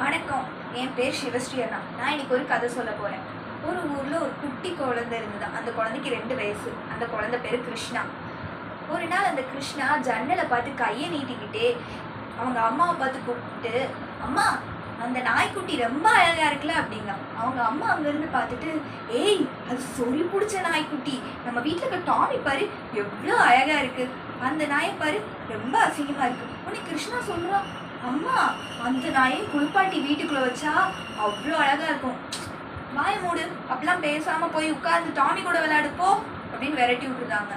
வணக்கம். என் பேர் சிவஸ்ரீ அண்ணா நான் இன்னைக்கு ஒரு கதை சொல்ல போகிறேன் ஒரு ஊரில் ஒரு குட்டி குழந்தை இருந்தது. அந்த குழந்தைக்கு ரெண்டு வயசு. அந்த குழந்தை பேர் கிருஷ்ணா. ஒரு நாள் அந்த கிருஷ்ணா ஜன்னலை பார்த்து கையை நீட்டிக்கிட்டே அவங்க அம்மாவை பார்த்து கூப்பிட்டு அம்மா அந்த நாய்க்குட்டி ரொம்ப அழகாக இருக்குல்ல? அப்படிங்க. அவங்க அம்மா அங்கேருந்து பார்த்துட்டு ஏய் அது சொல்லி பிடிச்ச நாய்க்குட்டி. நம்ம வீட்டில் இருக்க டாமி பாரு எவ்வளோ அழகாக இருக்குது அந்த நாயை பாரு ரொம்ப அசிங்கமாக இருக்குது உடனே கிருஷ்ணா சொல்கிறான் அம்மா அந்த நாயை குளிப்பாட்டி வீட்டுக்குள்ளே வச்சா அவ்வளோ அழகாக இருக்கும். வாய மூடு. அப்படிலாம் பேசாமல் போய் உட்கார்ந்து டாமி கூட விளையாடுப்போ அப்படின்னு விரட்டி விட்டுருந்தாங்க.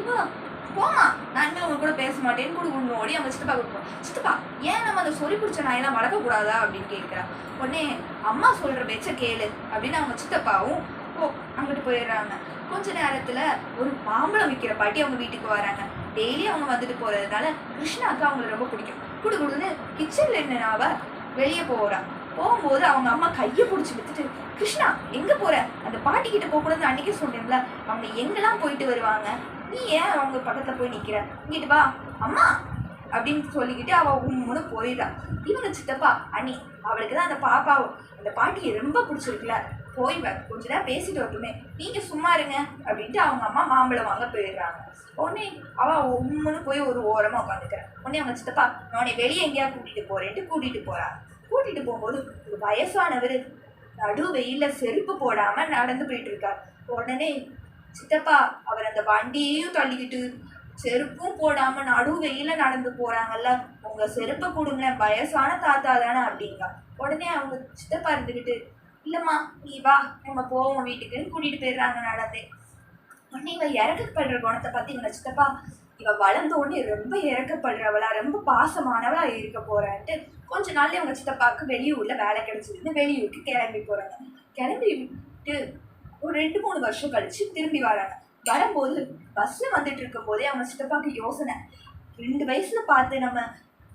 இவன் போமா நான் இனிமேல் உங்க கூட பேச மாட்டேன்னு கூட ஒன்று ஓடி அவங்க சித்தப்பா கொடுப்போம் சித்தப்பா ஏன் நம்ம அந்த சொறி பிடிச்ச நாயெல்லாம் வளர்க்கக்கூடாதா அப்படின்னு கேட்குறா உடனே அம்மா சொல்கிற பேச்ச கேளு அப்படின்னு அவங்க சித்தப்பாவும் ஓ அங்கிட்டு போயிடுறாங்க. கொஞ்ச நேரத்தில் ஒரு மாம்பழம் விற்கிற பாட்டி அவங்க வீட்டுக்கு வராங்க. டெய்லி அவங்க வந்துட்டு போறதுனால கிருஷ்ணாக்கு அவங்களை ரொம்ப பிடிக்கும். குடு குடுன்னு கிச்சன்ல அவள் வெளியே போறா. போகும்போது அவங்க அம்மா கையை பிடிச்சி விட்டுட்டு கிருஷ்ணா எங்க போற? அந்த பாட்டி கிட்ட போக கூடாது சொன்னேன்ல அவங்க எங்கெல்லாம் போயிட்டு வருவாங்க? நீ ஏன் அவங்க பக்கத்துல போய் நிக்கிற? இங்கிட்டு வா. அம்மா! அப்படின்னு சொல்லிக்கிட்டு அவ உண்மையோட போயிடா இவங்க சித்தப்பா அண்ணி அவளுக்கு தான் அந்த பாப்பா அந்த பாட்டியை ரொம்ப பிடிச்சிருக்குல. போய் வ கொஞ்ச நேரம் பேசிட்டு வரட்டுமே. நீங்கள் சும்மா இருங்க அப்படின்ட்டு அவங்க அம்மா மாம்பழம் வாங்க போயிடுறாங்க. உடனே அவள் உம்முன்னு போய் ஒரு ஓரமாக உட்காந்துக்கிறேன் உடனே அவங்க சித்தப்பா நானே வெளியே எங்கேயா கூட்டிகிட்டு போகிறேன்ட்டு கூட்டிகிட்டு போகிறாங்க கூட்டிகிட்டு போகும்போது ஒரு வயசானவர் நடு வெயிலில் செருப்பு போடாமல் நடந்து போயிட்டு இருக்கார். உடனே சித்தப்பா அவர் அந்த வண்டியையும் தள்ளிக்கிட்டு செருப்பும் போடாம நடு வெயில நடந்து போறாங்கல்ல உங்க செருப்பை கொடுங்க வயசான தாத்தா தானே அப்படிங்க. உடனே அவங்க சித்தப்பா இருந்துக்கிட்டு இல்லம்மா நீ வா நம்ம போவோம் வீட்டுக்குன்னு கூட்டிட்டு போயிடுறாங்க நடந்தே உடனே இவள் இறக்கப்படுற குணத்தை பத்தி இவங்க சித்தப்பா இவ வளர்ந்த உடனே ரொம்ப இறக்கப்படுறவளா ரொம்ப பாசமானவளா இருக்க போறான்ட்டு கொஞ்ச நாள்ல இவங்க சித்தப்பாவுக்கு வெளியூர்ல வேலை கிடைச்சிருந்து வெளியூருக்கு கிளம்பி போறாங்க. கிளம்பி விட்டு ஒரு ரெண்டு மூணு வருஷம் கழிச்சு திரும்பி வராங்க. வரும்போது பஸ்ல வந்துட்டு இருக்கும் போதே அவங்க சித்தப்பாவுக்கு யோசனை. ரெண்டு வயசுல பார்த்து நம்ம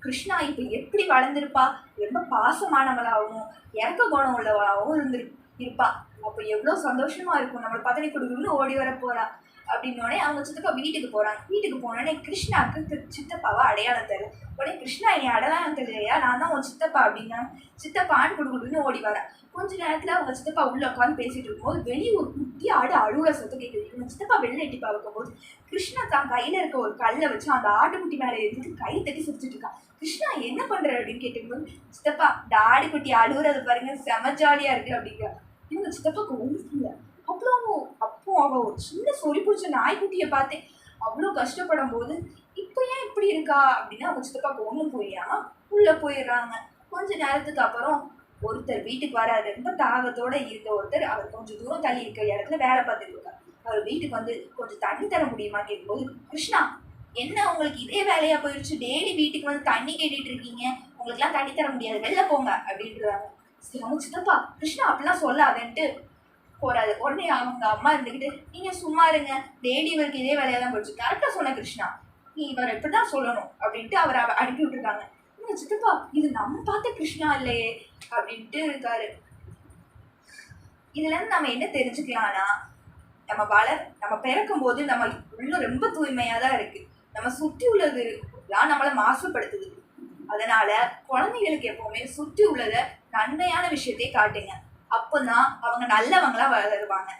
கிருஷ்ணா இப்போ எப்படி வளர்ந்துருப்பா? ரொம்ப பாசமானவளாகவும் இறக்க குணம் உள்ளவளாகவும் இருந்து இருப்பா. அப்போ எவ்வளோ சந்தோஷமா இருக்கும். நம்மளை பதவி கொடுக்கணும்னு ஓடி வர போறா. அப்படின்னோடனே அவங்க சித்தப்பா வீட்டுக்கு போறாங்க. வீட்டுக்கு போனோடனே கிருஷ்ணாக்கு சித்தப்பாவை அடையாளம் தரு. உடனே கிருஷ்ணா என்னை அடையாளம் தெரியலையா? நான் தான் உன் சித்தப்பா அப்படின்னா சித்தப்பான்னு கொடுக்கணும்னு ஓடி வரேன் கொஞ்ச நேரத்தில் அவங்க சித்தப்பா உள்ள உட்காந்து பேசிட்டு இருக்கும்போது வெளியே ஒரு குட்டி ஆடு அழுகுற சொத்து கேட்குது இவங்க சித்தப்பா வெளில எட்டி பார்க்கும்போது கிருஷ்ணா தான் கையில இருக்க ஒரு கல்லை வச்சு அந்த ஆட்டுக்குட்டி மேலே எடுத்துட்டு கை தட்டி சிரிச்சிட்டு இருக்கான் கிருஷ்ணா என்ன பண்ற அப்படின்னு கேட்டுக்கும்போது சித்தப்பா டாடி குட்டி அழுகுறது பாருங்க செம ஜாலியா இருக்கு அப்படிங்கிற இவங்க சித்தப்பாக்கு ஒன்றும் இல்லை அவ்வளோ அப்போ அவ ஒரு சின்ன சொறி பிடிச்ச நாய்க்குட்டியை பார்த்தேன் அவ்வளோ கஷ்டப்படும் போது இப்போ ஏன் இப்படி இருக்கா? அப்படின்னா அவங்க சித்தப்பாக்கு ஒன்றும் புரியாம உள்ளே போயிடுறாங்க. கொஞ்ச நேரத்துக்கு அப்புறம் ஒருத்தர் வீட்டுக்கு வராது ரொம்ப தாகத்தோட இருந்த ஒருத்தர் அவர் கொஞ்சம் தூரம் தள்ளி இருக்க இடத்துல வேலை பார்த்துட்டு இருக்கார். அவர் வீட்டுக்கு வந்து கொஞ்சம் தண்ணி தர முடியுமா கேட்கும்போது கிருஷ்ணா என்ன உங்களுக்கு இதே வேலையா போயிடுச்சு டெய்லி வீட்டுக்கு வந்து தண்ணி கேட்டுட்டு இருக்கீங்க. உங்களுக்குலாம் தண்ணி தர முடியாது. வெளில போங்க அப்படின்றாங்க. சரி அவங்க சித்தப்பா கிருஷ்ணா அப்படிலாம் சொல்லாதேன்ட்டு போறாது உடனே அவங்க அம்மா இருந்துக்கிட்டு நீங்க சும்மா இருங்க. டெய்லி இவருக்கு இதே வேலையா தான் போயிடுச்சு. கரெக்டா சொன்ன கிருஷ்ணா. நீ இவர் எப்படிதான் சொல்லணும். அப்படின்ட்டு அவரை அவ- அனுப்பி விட்டுருக்காங்க. இவங்க சித்தப்பா இது நம்ம பார்த்த கிருஷ்ணா இல்லையே. அப்படின்ட்டு இருக்காரு. இதுல இருந்து நம்ம என்ன தெரிஞ்சுக்கலாம்னா நம்ம வளர் நம்ம பிறக்கும் போது நம்ம உள்ள ரொம்ப தூய்மையா தான் இருக்கு. நம்ம சுற்றி உள்ளது தான் நம்மளை மாசுபடுத்துது. அதனால குழந்தைகளுக்கு எப்பவுமே சுற்றி உள்ளத நன்மையான விஷயத்தை காட்டுங்க. அப்போதான் அவங்க நல்லவங்களா வளருவாங்க.